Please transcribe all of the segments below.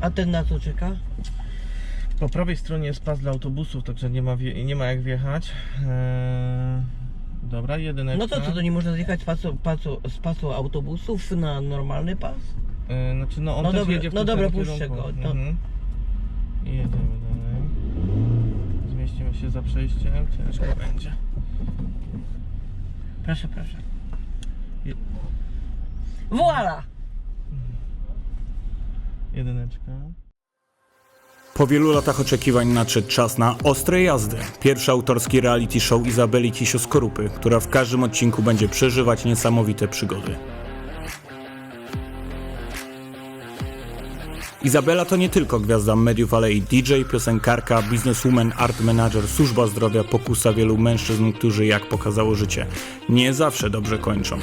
A ten na co czeka? Po prawej stronie jest pas dla autobusów, także nie ma, nie ma jak wjechać. Eee, dobra, jedyneczka. No to co, to nie można zjechać z pasu, pasu, z pasu autobusów na normalny pas? Eee, znaczy, no on No też dobra, jedzie w no dobra, puszczę go, to- Mhm. I jedziemy dalej. Zmieścimy się za przejściem, ciężko będzie. Proszę, proszę. Je- Voila! Jedyneczka. Po wielu latach oczekiwań nadszedł czas na ostre jazdy. Pierwszy autorski reality show Izabeli Kisio-Skorupy, która w każdym odcinku będzie przeżywać niesamowite przygody. Izabela to nie tylko gwiazda mediów, ale i DJ, piosenkarka, bizneswoman, art manager, służba zdrowia, pokusa wielu mężczyzn, którzy, jak pokazało życie, nie zawsze dobrze kończą.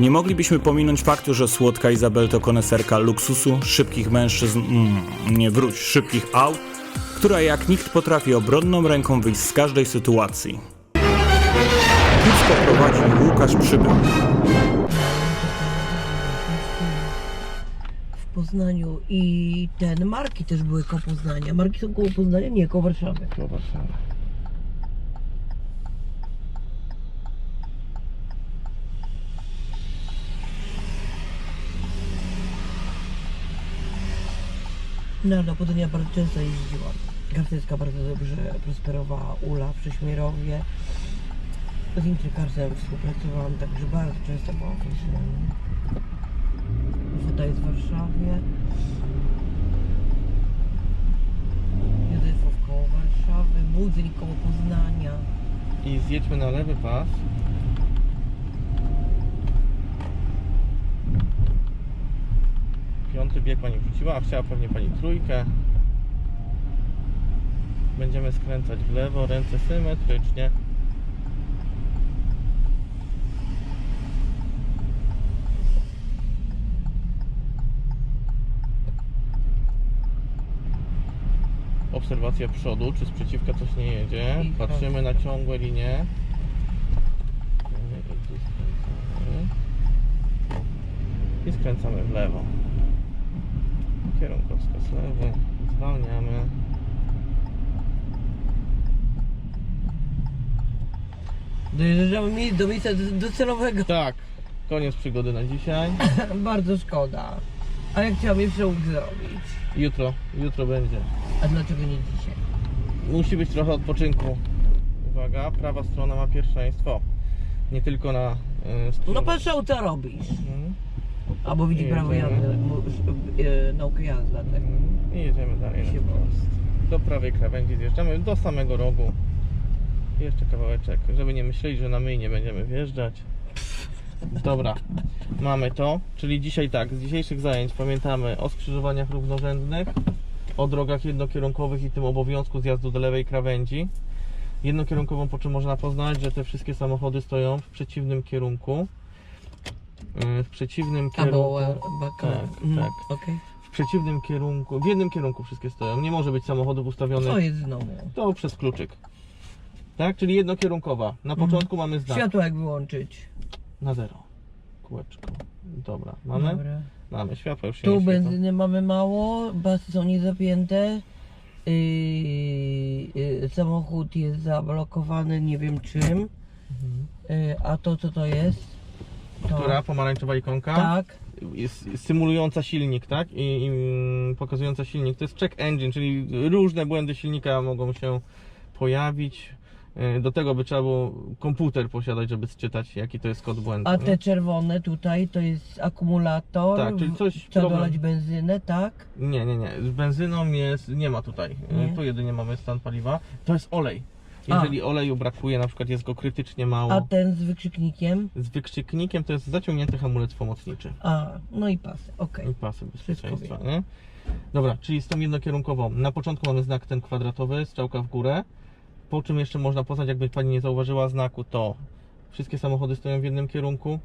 Nie moglibyśmy pominąć faktu, że słodka Izabel to koneserka luksusu, szybkich mężczyzn, mm, nie wróć, szybkich aut, która jak nikt potrafi obronną ręką wyjść z każdej sytuacji. Kurs poprowadził Łukasz Przybył. W Poznaniu i ten, marki też były koło Poznania. Marki są koło Poznania? Nie, koło Warszawy. Do Warszawy. No, do bardzo często jeździłam. Gartycka bardzo dobrze prosperowała, Ula w Prześmierowie. Z Intrykarsem współpracowałam, także bardzo często byłam w. Woda jest w Warszawie. Józefów koło Warszawy, Budyń koło Poznania. I zjedźmy na lewy pas. Piąty bieg pani wrzuciła, a chciała pewnie pani trójkę. Będziemy skręcać w lewo, ręce symetrycznie. Obserwacja przodu, czy z przeciwka coś nie jedzie. Patrzymy na ciągłe linie. I skręcamy w lewo. Kierunkowskaz lewy. Zwalniamy. Dojeżdżamy mi- do miejsca do- docelowego. Tak, koniec przygody na dzisiaj. Bardzo szkoda. A ja chciałam jeszcze łuk zrobić. Jutro, jutro będzie. A dlaczego nie dzisiaj? Musi być trochę odpoczynku. Uwaga, prawa strona ma pierwszeństwo. Nie tylko na y. No patrz, co robisz. Mhm. Albo widzi prawo jazdy, e, naukę jazdy, tak. I jedziemy dalej. na wprost. Do prawej krawędzi zjeżdżamy do samego rogu. Jeszcze kawałeczek, żeby nie myśleli, że na my nie będziemy wjeżdżać. Dobra, mamy to. Czyli dzisiaj tak, z dzisiejszych zajęć pamiętamy o skrzyżowaniach równorzędnych, o drogach jednokierunkowych i tym obowiązku zjazdu do lewej krawędzi. Jednokierunkową, po czym można poznać, że te wszystkie samochody stoją w przeciwnym kierunku. Yy, W przeciwnym kierunku. e. Tak, Mhm, tak. Okej. W przeciwnym kierunku, w jednym kierunku wszystkie stoją. Nie może być samochodów ustawionych. Co jest znowu? To przez kluczyk. Tak, czyli jednokierunkowa. Na Mhm. początku mamy znak Światło jak wyłączyć? na zero. Kółeczko. Dobra, mamy? Dobra. Mamy, światło już się Tu benzyny mamy mało, basy są niezapięte. Yy, yy, samochód jest zablokowany, nie wiem czym. Mhm. Yy, a to co to jest? To, Która pomarańczowa ikonka? Tak. Jest symulująca silnik, tak? I, I mm, pokazująca silnik. To jest check engine, czyli różne błędy silnika mogą się pojawić. Yy, Do tego by trzeba było komputer posiadać, żeby czytać jaki to jest kod błędu. A nie? te czerwone tutaj to jest akumulator. Tak, czyli coś Trzeba problem- dolać benzynę, tak? Nie, nie, nie. Z benzyną jest, nie ma tutaj. Nie? Tu jedynie mamy stan paliwa. To jest olej. Jeżeli oleju brakuje, na przykład jest go krytycznie mało. A ten z wykrzyknikiem? Z wykrzyknikiem to jest zaciągnięty hamulec pomocniczy. A, no i pasy, okej. I pasy bezpieczeństwa, nie? Dobra, czyli z tą jednokierunkową. Na początku mamy znak ten kwadratowy, strzałka w górę. Po czym jeszcze można poznać, jakby pani nie zauważyła znaku, to wszystkie samochody stoją w jednym kierunku.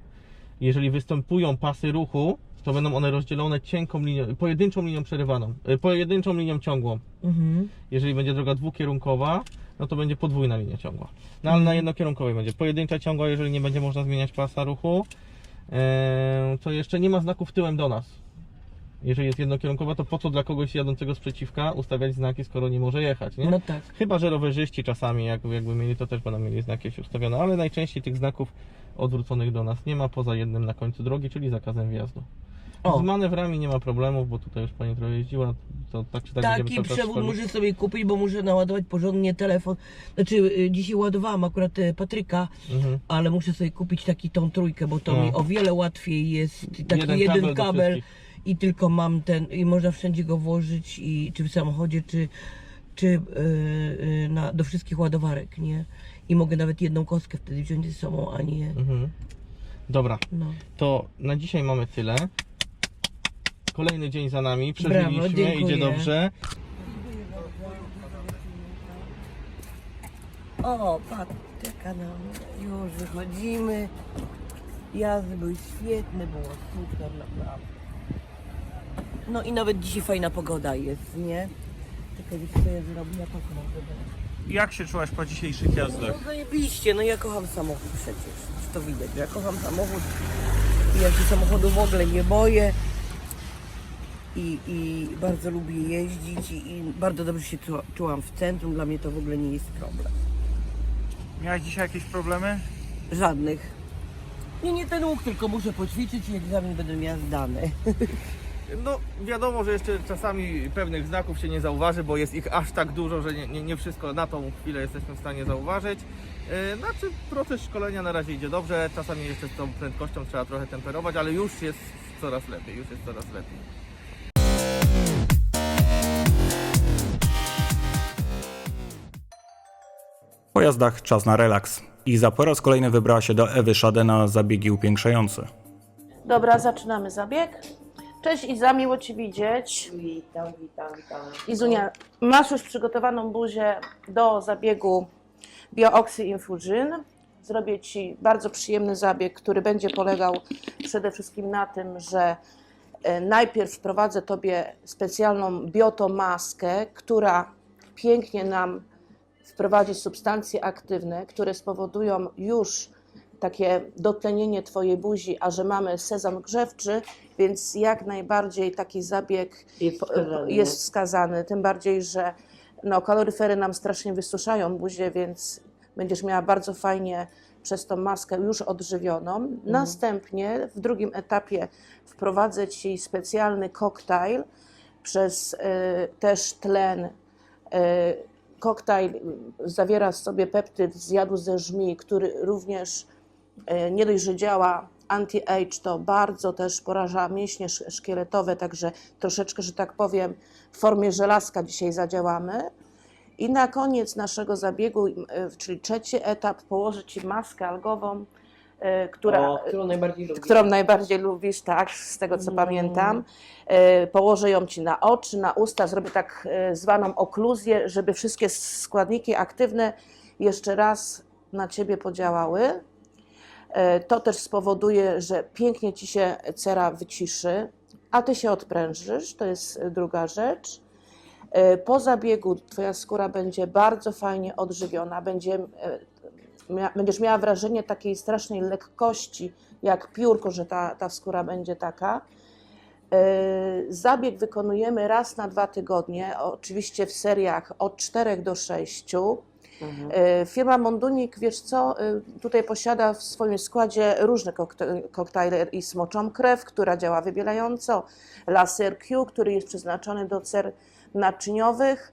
Jeżeli występują pasy ruchu, to będą one rozdzielone cienką linią, pojedynczą linią przerywaną, y, pojedynczą linią ciągłą. Mhm. Jeżeli będzie droga dwukierunkowa, no to będzie podwójna linia ciągła. No ale na jednokierunkowej będzie pojedyncza ciągła, jeżeli nie będzie można zmieniać pasa ruchu. Eee, to jeszcze nie ma znaków tyłem do nas. Jeżeli jest jednokierunkowa, to po co dla kogoś jadącego sprzeciwka ustawiać znaki, skoro nie może jechać, nie? No tak. Chyba, że rowerzyści czasami, jak, jakby mieli, to też będą mieli znaki jakieś ustawione, ale najczęściej tych znaków odwróconych do nas nie ma, poza jednym na końcu drogi, czyli zakazem wjazdu. O. Z manewrami nie ma problemów, bo tutaj już pani trochę jeździła, to tak czy tak będziemy Taki cały czas przewód szkolić. muszę sobie kupić, bo muszę naładować porządnie telefon. Znaczy, y, dzisiaj ładowałam akurat y, Patryka, Mhm. ale muszę sobie kupić taki tą trójkę, bo to No. mi o wiele łatwiej jest. Taki Jeden jeden, kabel kabel i tylko mam ten, i można wszędzie go włożyć, i, czy w samochodzie, czy, czy y, y, na, do wszystkich ładowarek, nie? I mogę nawet jedną kostkę wtedy wziąć ze sobą, a nie. Mhm. Dobra, No. to na dzisiaj mamy tyle. Kolejny dzień za nami, Brawo, przeżyliśmy, dziękuję. idzie dobrze. O, patrz, czeka nam. Już wychodzimy. Jazdy były świetne, było super naprawdę. No i nawet dzisiaj fajna pogoda jest, nie? Tylko wiesz co ja zrobiła, tak może Jak się czułaś po dzisiejszych jazdach? No zajebiście, no ja kocham samochód przecież, to widać. Ja kocham samochód i ja się samochodu w ogóle nie boję. I, i bardzo lubię jeździć i, i bardzo dobrze się czuła, czułam w centrum, dla mnie to w ogóle nie jest problem. Miałaś dzisiaj jakieś problemy? Żadnych. Nie, nie ten łuk, tylko muszę poćwiczyć i egzamin będę miała zdany. No wiadomo, że jeszcze czasami pewnych znaków się nie zauważy, bo jest ich aż tak dużo, że nie, nie, nie wszystko na tą chwilę jesteśmy w stanie zauważyć. Yy, Znaczy proces szkolenia na razie idzie dobrze, czasami jeszcze z tą prędkością trzeba trochę temperować, ale już jest coraz lepiej, już jest coraz lepiej. Po jazdach czas na relaks. Iza po raz kolejny wybrała się do Ewy Szade na zabiegi upiększające. Dobra, zaczynamy zabieg. Cześć Iza, miło Ci widzieć. Witam, witam, witam. Izunia, masz już przygotowaną buzię do zabiegu BioOxy Infugin. Zrobię Ci bardzo przyjemny zabieg, który będzie polegał przede wszystkim na tym, że e, najpierw wprowadzę Tobie specjalną biotomaskę, która pięknie nam wprowadzi substancje aktywne, które spowodują już takie dotlenienie Twojej buzi, a że mamy sezon grzewczy, więc jak najbardziej taki zabieg Jest wskazany, jest wskazany. Tym bardziej, że no, kaloryfery nam strasznie wysuszają buzię, więc będziesz miała bardzo fajnie przez tą maskę już odżywioną. Następnie w drugim etapie wprowadzę Ci specjalny koktajl przez y, też tlen. Y, koktajl zawiera w sobie peptyd z jadu ze żmi, który również y, nie dość, że działa anti-age, to bardzo też poraża mięśnie sz- szkieletowe, także troszeczkę, że tak powiem, w formie żelazka dzisiaj zadziałamy. I na koniec naszego zabiegu, y, czyli trzeci etap, położę Ci maskę algową, która, O, którą najbardziej którą najbardziej lubisz, tak, z tego co Mm. pamiętam. E, Położę ją Ci na oczy, na usta, zrobię tak e, zwaną okluzję, żeby wszystkie składniki aktywne jeszcze raz na Ciebie podziałały. E, To też spowoduje, że pięknie Ci się cera wyciszy, a Ty się odprężysz, to jest e, druga rzecz. E, Po zabiegu Twoja skóra będzie bardzo fajnie odżywiona, będzie, e, mia, będziesz miała wrażenie takiej strasznej lekkości, jak piórko, że ta, ta skóra będzie taka. E, Zabieg wykonujemy raz na dwa tygodnie, oczywiście w seriach od 4 do 6. Mhm. E, Firma Mondunik, wiesz co, e, tutaj posiada w swoim składzie różne koktajle i smoczą krew, która działa wybielająco, laser Q, który jest przeznaczony do cer naczyniowych,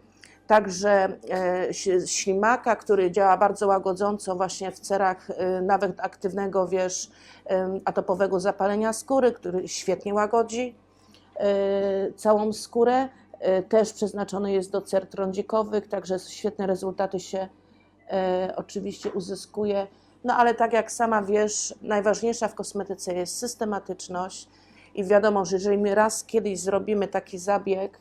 także e, ślimaka, który działa bardzo łagodząco właśnie w cerach e, nawet aktywnego, wiesz, atopowego zapalenia skóry, który świetnie łagodzi e, całą skórę. Też przeznaczony jest do cer trądzikowych, także świetne rezultaty się oczywiście uzyskuje. No ale tak jak sama wiesz, najważniejsza w kosmetyce jest systematyczność i wiadomo, że jeżeli my raz kiedyś zrobimy taki zabieg,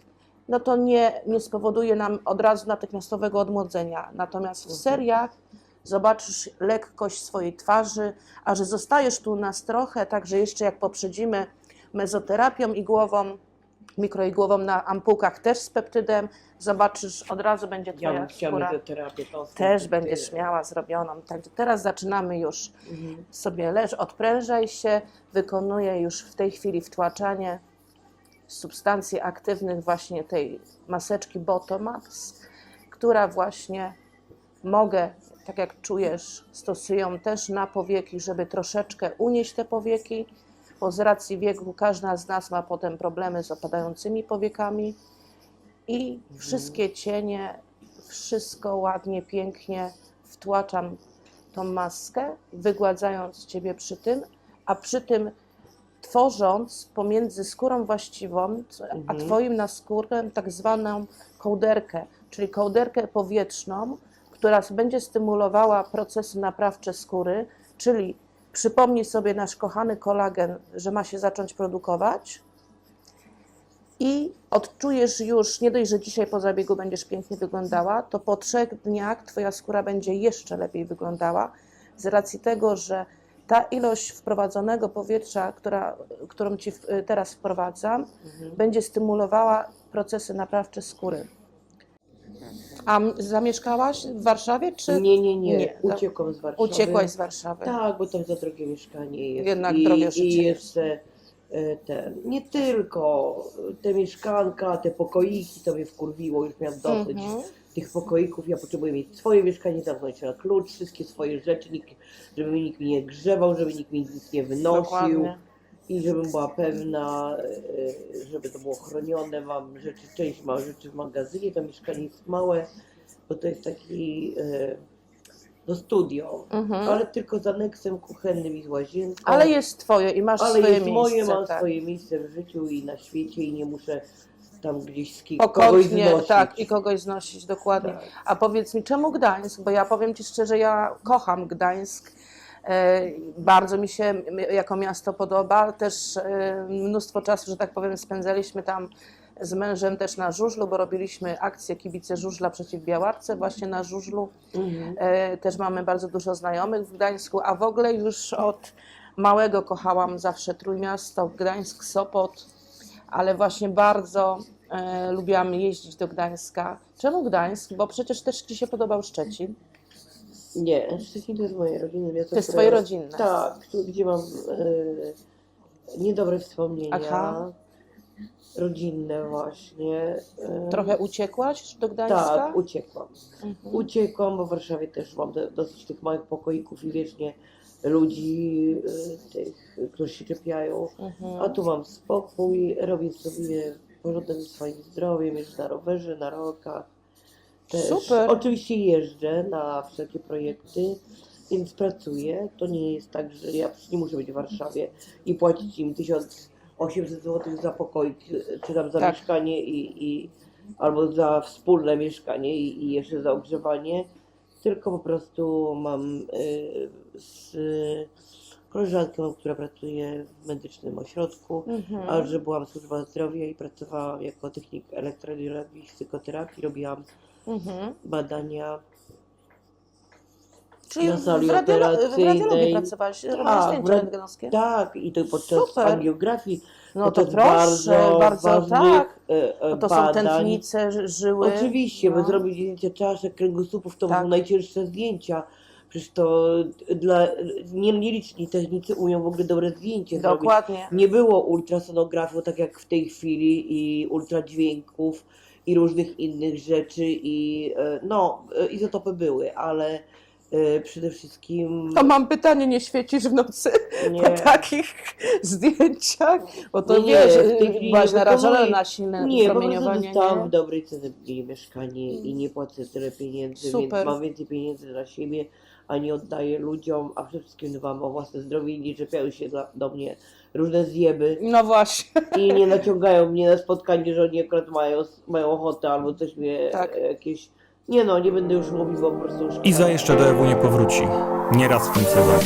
no to nie, nie spowoduje nam od razu natychmiastowego odmłodzenia. Natomiast w seriach zobaczysz lekkość swojej twarzy, a że zostajesz tu nas trochę, także jeszcze jak poprzedzimy mezoterapią igłową, mikroigłową na ampułkach też z peptydem, zobaczysz, od razu będzie Ja twoja chciała skóra. terapię. Też będziesz miała zrobioną. Także teraz zaczynamy już Mhm. sobie leż, odprężaj się, wykonuję już w tej chwili wtłaczanie. Substancji aktywnych właśnie tej maseczki Botomax, która właśnie mogę, tak jak czujesz, stosują też na powieki, żeby troszeczkę unieść te powieki, bo z racji wieku każda z nas ma potem problemy z opadającymi powiekami i wszystkie cienie, wszystko ładnie, pięknie wtłaczam tą maskę, wygładzając Ciebie przy tym, a przy tym tworząc pomiędzy skórą właściwą, a Mhm. Twoim naskórem tak zwaną kołderkę, czyli kołderkę powietrzną, która będzie stymulowała procesy naprawcze skóry, czyli przypomnij sobie nasz kochany kolagen, że ma się zacząć produkować i odczujesz już, nie dość, że dzisiaj po zabiegu będziesz pięknie wyglądała, to po trzech dniach Twoja skóra będzie jeszcze lepiej wyglądała z racji tego, że ta ilość wprowadzonego powietrza, która, którą Ci teraz wprowadzam, Mhm. będzie stymulowała procesy naprawcze skóry. A zamieszkałaś w Warszawie, czy Nie, nie, nie, Nie, uciekłam z Warszawy. uciekłaś z Warszawy? Tak, bo tam za drogie mieszkanie jest. Jednak I, drogie życie I jest. jeszcze e, ten, nie tylko te mieszkanka, te pokoiki, to mnie wkurwiło, już miałam dosyć Mhm. Tych pokoików. Ja potrzebuję mieć swoje mieszkanie, zamknąć na klucz, wszystkie swoje rzeczy, nikt, żeby mi nikt mi nie grzebał, żeby nikt mi nic nie wynosił. Dokładnie. I żebym była pewna, e, żeby to było chronione. Mam rzeczy, część mam rzeczy w magazynie, to mieszkanie jest małe, bo to jest taki e, no studio, Mhm. ale tylko z aneksem kuchennym i z łazienką. Ale jest Twoje i masz Ale swoje jest miejsce. moje, mam tak. swoje miejsce w życiu i na świecie i nie muszę tam kim, kogoś znosić. tak, i kogoś znosić, dokładnie. Tak. A powiedz mi, czemu Gdańsk? Bo ja powiem Ci szczerze, ja kocham Gdańsk. E, Bardzo mi się jako miasto podoba. Też e, mnóstwo czasu, że tak powiem, spędzaliśmy tam z mężem też na żużlu, bo robiliśmy akcję kibice żużla przeciw Białaczce właśnie na żużlu. Mhm. E, Też mamy bardzo dużo znajomych w Gdańsku, a w ogóle już od małego kochałam zawsze Trójmiasto, Gdańsk, Sopot, ale właśnie bardzo e, lubiłam jeździć do Gdańska. Czemu Gdańsk? Bo przecież też Ci się podobał Szczecin. Nie, Szczecin to jest moje rodzinne miasto. To jest które- Twoje rodzinne. Tak, tu, gdzie mam e, niedobre wspomnienia. Aha. Rodzinne właśnie. E, Trochę uciekłaś do Gdańska? Tak, uciekłam. Mhm. Uciekłam, bo w Warszawie też mam do, dosyć tych małych pokoików i wiecznie ludzi, e, tych, którzy się czepiają. Mhm. A tu mam spokój, robię sobie porządek ze swoim zdrowiem, jeżdżę na rowerze, na rolkach. Też. Super. Oczywiście jeżdżę na wszelkie projekty, więc pracuję. To nie jest tak, że ja nie muszę być w Warszawie i płacić im 1800 zł za pokoik, czy tam za Tak. mieszkanie i, i albo za wspólne mieszkanie i, i jeszcze za ogrzewanie. Tylko po prostu mam y, z koleżanką, która pracuje w medycznym ośrodku, Mhm. a że byłam służba zdrowia i pracowałam jako technik elektroradiologii i psychoterapii, robiłam Mhm. badania. Czyli na w, sali radiolo- w radiologii operacyjnej. pracowałaś, robiłaś Tak, zdjęcia rentgenowskie? Tak, i to podczas Super. angiografii. No to jest proszę, bardzo, ważnych, tak. e, e, No to są badań. tętnice, ży- żyły. Oczywiście, no. bo zrobić zdjęcia czaszek, kręgosłupów to Tak. są najcięższe zdjęcia. Przecież to dla nie, nieliczni technicy umią w ogóle dobre zdjęcie zrobić. Dokładnie. Nie było ultrasonografii, tak jak w tej chwili, i ultradźwięków, i różnych innych rzeczy, i e, no, e, izotopy były, ale e, przede wszystkim To mam pytanie, nie świecisz w nocy nie, po takich zdjęciach? Bo to Nie, nie, wiesz, chwili byłaś nie narażona na silne nie, promieniowanie. dostałam w Nie? dobrej cenie mieszkanie i nie płacę tyle pieniędzy, Super. więc mam więcej pieniędzy dla siebie, a nie oddaję ludziom, a przede wszystkim dbam o własne zdrowie i nie czepiają się dla, do mnie różne zjeby No właśnie. i nie naciągają mnie na spotkanie, że oni akurat mają, mają ochotę albo coś mnie Tak. e, jakieś... Nie no, nie będę już mówić, bo po prostu już... Iza jeszcze do Ewu nie powróci. Nie raz w tym sezonie.